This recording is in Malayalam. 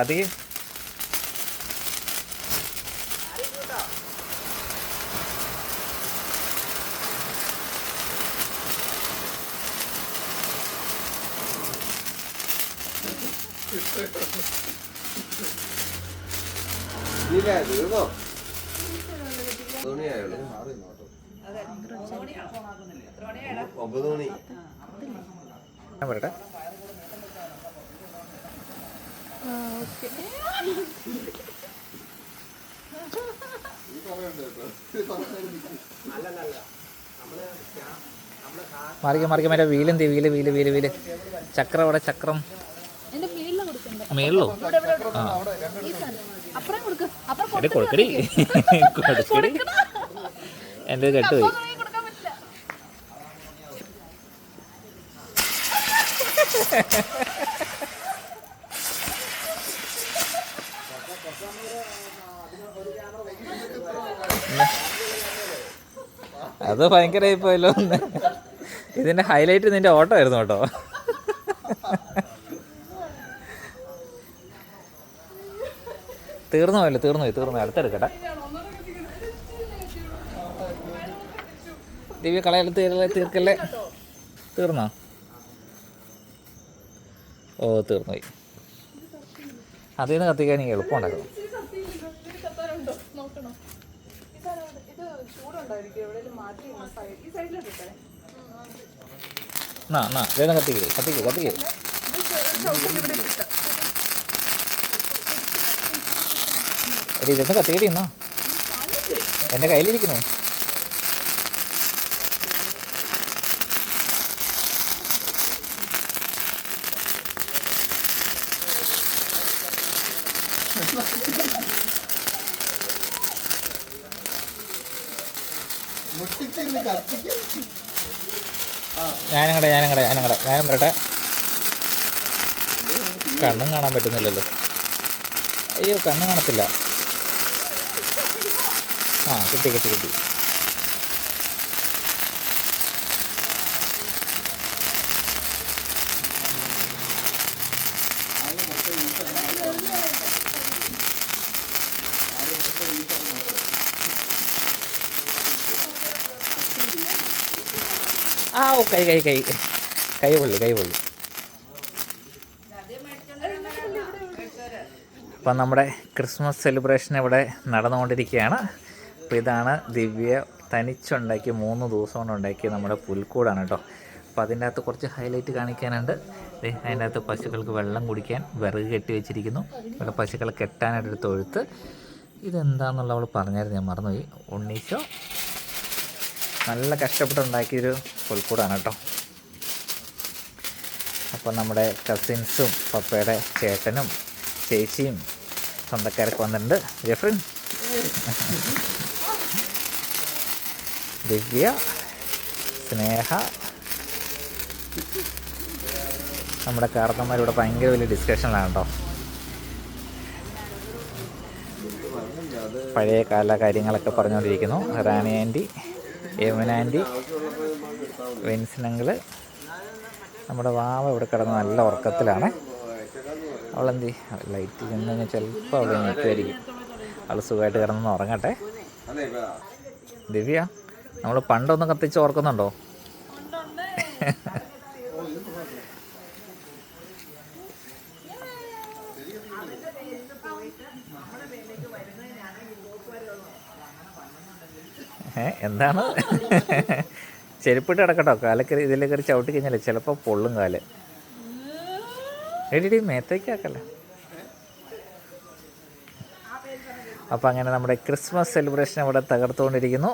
അധികം ഒമ്പത് മണി ഞാൻ പറയട്ടെ മറിക്ക മറിക്ക. മറ്റേ വീലെന്തി വീൽ വീൽ വീൽ വീൽ. ചക്രം അവിടെ ചക്രം. മേളില? ആ. എടി കൊടുക്കടി. കൊടുക്കടി. എന്റെ കെട്ടുപോയി അത് ഭയങ്കരമായി പോയല്ലോ ഇതിന്റെ ഹൈലൈറ്റ് നിന്റെ ഓട്ടോ ആയിരുന്നു കേട്ടോ. തീർന്നു പോയല്ലോ തീർന്നു പോയി തീർന്നു. അടുത്തെടുക്കട്ടെ. ദിവ്യ കളയല്ല തീരല്ലേ തീർക്കല്ലേ? തീർന്നോ? ഓ തീർന്നു പോയി. അതിൽ നിന്ന് കത്തിക്കാൻ എനിക്ക് എളുപ്പമുണ്ടായിരുന്നു. കത്തിക്കേ കത്തിക്കേ ഈ എടി ഇരുന്ന് കത്തിക്കടി എന്നാ എന്റെ കയ്യിലിരിക്കുന്നു. ഞാനങ്ങടെ ഞാനങ്ങടെ ഞാനങ്ങടെ ഞാൻ വരട്ടെ. കണ്ണും കാണാൻ പറ്റുന്നില്ലല്ലോ. അയ്യോ കണ്ണ് കാണത്തില്ല. ആ കിട്ടി കിട്ടി കിട്ടി. ആ ഓ കൈ കൈ കൈ. കൈ പൊള്ളി കൈ പൊള്ളി. അപ്പം നമ്മുടെ ക്രിസ്മസ് സെലിബ്രേഷൻ ഇവിടെ നടന്നുകൊണ്ടിരിക്കുകയാണ്. അപ്പോൾ ഇതാണ് ദിവ്യ തനിച്ചുണ്ടാക്കിയ മൂന്ന് ദിവസം കൊണ്ട് ഉണ്ടാക്കിയ നമ്മുടെ പുൽക്കൂടാണ് കേട്ടോ. അപ്പോൾ അതിന്റെ അകത്ത് കുറച്ച് ഹൈലൈറ്റ് കാണിക്കാനുണ്ട്. അതിന്റെ അകത്ത് പശുക്കൾക്ക് വെള്ളം കുടിക്കാൻ വിറക് കെട്ടി വെച്ചിരിക്കുന്നു. ഇവിടെ പശുക്കളെ കെട്ടാനായിട്ടൊരു തൊഴുത്ത് ഇതെന്താണെന്നുള്ള അവൾ പറഞ്ഞായിരുന്നു ഞാൻ മറന്നുപോയി. ഉണ്ണീശോ നല്ല കഷ്ടപ്പെട്ടുണ്ടാക്കിയൊരു പുൽക്കൂടാണ് കേട്ടോ. അപ്പോൾ നമ്മുടെ കസിൻസും പപ്പയുടെ ചേട്ടനും ചേച്ചിയും സ്വന്തക്കാരൊക്കെ വന്നിട്ടുണ്ട്. ജെഫ്രിൻ ദിവ്യ സ്നേഹ. നമ്മുടെ കാർന്നന്മാരിവിടെ ഭയങ്കര വലിയ ഡിസ്കഷനിലാണ് കേട്ടോ പഴയ കാല കാര്യങ്ങളൊക്കെ പറഞ്ഞുകൊണ്ടിരിക്കുന്നു റാണി ആന്റി യമുന ആന്റി വിൻസനങ്കിൾ നമ്മുടെ വാവ ഇവിടെ കിടന്ന് നല്ല ഉറക്കത്തിലാണ്. അവളെന്തി ലൈറ്റ് ചെന്ന് ചിലപ്പോൾ അവൾ എണീക്കുമായിരിക്കും അവൾ സുഖമായിട്ട് കിടന്നൊന്ന് ഉറങ്ങട്ടെ. ദിവ്യ നമ്മൾ പണ്ടൊന്ന് കത്തിച്ച് ഓർക്കുന്നുണ്ടോ? എന്താണ്? ചെരുപ്പിട്ട് കിടക്കട്ടോ. കാലക്കറി ഇതിലേക്ക് കയറി ചവിട്ടി കഴിഞ്ഞാൽ ചിലപ്പോൾ പൊള്ളും കാൽ. എടി മേത്തേക്കാക്കല്ല അപ്പോൾ അങ്ങനെ നമ്മുടെ ക്രിസ്മസ് സെലിബ്രേഷൻ ഇവിടെ തകർത്തുകൊണ്ടിരിക്കുന്നു.